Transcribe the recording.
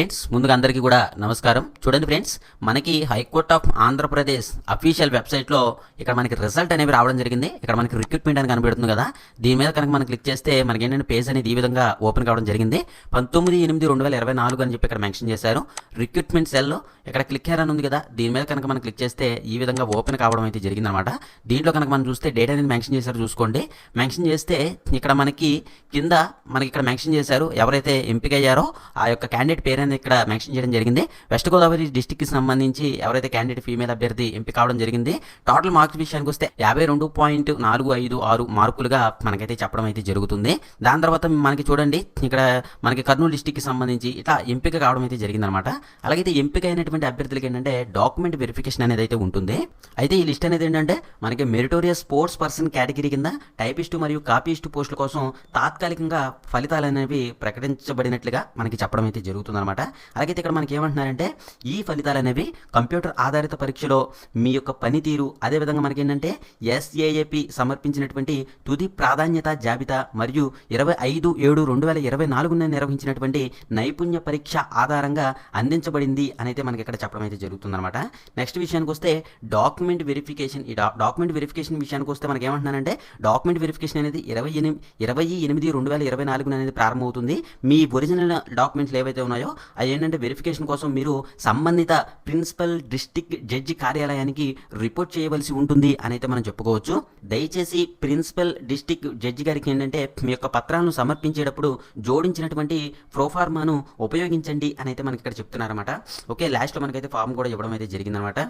Friends ముందుగా అందరికీ కూడా నమస్కారం. చూడండి ఫ్రెండ్స్ మనకి హైకోర్ట్ ఆఫ్ ఆంధ్రప్రదేశ్ అఫీషియల్ వెబ్సైట్లో ఇక్కడ మనకి రిజల్ట్ అనేవి రావడం జరిగింది. ఇక్కడ మనకి రిక్రూట్మెంట్ అని కనబడుతుంది కదా. దీని మీద కనుక మనం క్లిక్ చేస్తే మనకి ఏంటంటే పేజ్ అనేది ఈ విధంగా ఓపెన్ కావడం జరిగింది. పంతొమ్మిది ఎనిమిది రెండు వేల ఇరవై నాలుగు అని చెప్పి ఇక్కడ మెన్షన్ చేశారు. రిక్రూట్మెంట్ సెల్ ఇక్కడ క్లిక్ చేయాలని అని ఉంది కదా. దీని మీద కనుక మనం క్లిక్ చేస్తే ఈ విధంగా ఓపెన్ కావడం అయితే జరిగిందనమాట. దీంట్లో కనుక మనం చూస్తే డేట్ అనేది మెన్షన్ చేశారు చూసుకోండి. మెన్షన్ చేస్తే ఇక్కడ మనకి కింద మనకి ఇక్కడ మెన్షన్ చేశారు ఎవరైతే ఎంపిక అయ్యారో ఆ యొక్క క్యాండిడేట్ పేరు అనేది ఇక్కడ మెన్షన్ చేయడం జరిగింది. వెస్ట్ గోదావరి డిస్టిక్కి సంబంధించి ఎవరైతే క్యాండిడేట్ ఫీమేల్ అభ్యర్థి ఎంపిక కావడం జరిగింది టోటల్ మార్క్స్ విషయానికి వస్తే యాభై రెండు పాయింట్ నాలుగు ఐదు ఆరు మార్కులుగా మనకైతే చెప్పడం అయితే జరుగుతుంది. దాని తర్వాత మనకి చూడండి ఇక్కడ మనకి కర్నూలు డిస్టిక్కి సంబంధించి ఇట్లా ఎంపిక కావడం అయితే జరిగిందనమాట. అలాగైతే ఎంపిక అయినటువంటి అభ్యర్థులకి ఏంటంటే డాక్యుమెంట్ వెరిఫికేషన్ అనేది అయితే ఉంటుంది. అయితే ఈ లిస్ట్ అనేది ఏంటంటే మనకి మెరిటోరియస్ స్పోర్ట్స్ పర్సన్ కేటగిరీ కింద టైపిస్ట్ మరియు కాపీస్ట్ పోస్టుల కోసం తాత్కాలికంగా ఫలితాలు అనేవి ప్రకటించబడినట్లుగా మనకి చెప్పడం అయితే జరుగుతుందన్నమాట అలాగైతే ఇక్కడ మనకి ఏమంటున్నారంటే ఈ ఫలితాలు అనేవి కంప్యూటర్ ఆధారిత పరీక్షలో మీ యొక్క పనితీరు అదేవిధంగా మనకి ఏంటంటే ఎస్ఏఏపి సమర్పించినటువంటి తుది ప్రాధాన్యత జాబితా మరియు ఇరవై ఐదు ఏడు రెండు వేల ఇరవై నాలుగున నిర్వహించినటువంటి నైపుణ్య పరీక్ష ఆధారంగా అందించబడింది అని అయితే మనకి ఇక్కడ చెప్పడం అయితే జరుగుతుందన్నమాట. నెక్స్ట్ విషయానికి వస్తే డాక్యుమెంట్ వెరిఫికేషన్ ఈ డాక్యుమెంట్ వెరిఫికేషన్ విషయానికి వస్తే మనకి ఏమంటున్నానంటే డాక్యుమెంట్ వెరిఫికేషన్ అనేది ఇరవై ఎనిమిది ఇరవై ఎనిమిది రెండు వేల ఇరవై నాలుగున అనేది ప్రారంభమవుతుంది. మీ ఒరిజినల్ డాక్యుమెంట్స్ ఏవైతే ఉన్నాయో అవి ఏంటంటే వెరిఫికేషన్ కోసం మీరు సంబంధిత ప్రిన్సిపల్ డిస్టిక్ జడ్జి కార్యాలయానికి రిపోర్ట్ చేయవలసి ఉంటుంది అని అయితే మనం చెప్పుకోవచ్చు. దయచేసి ప్రిన్సిపల్ డిస్టిక్ జడ్జి గారికి ఏంటంటే మీ యొక్క పత్రాలను సమర్పించేటప్పుడు జోడించినటువంటి ప్రోఫార్మాను ఉపయోగించండి అని అయితే మనకి ఇక్కడ చెప్తున్నారన్నమాట. ఓకే లాస్ట్లో మనకైతే ఫామ్ కూడా ఇవ్వడం అయితే జరిగిందనమాట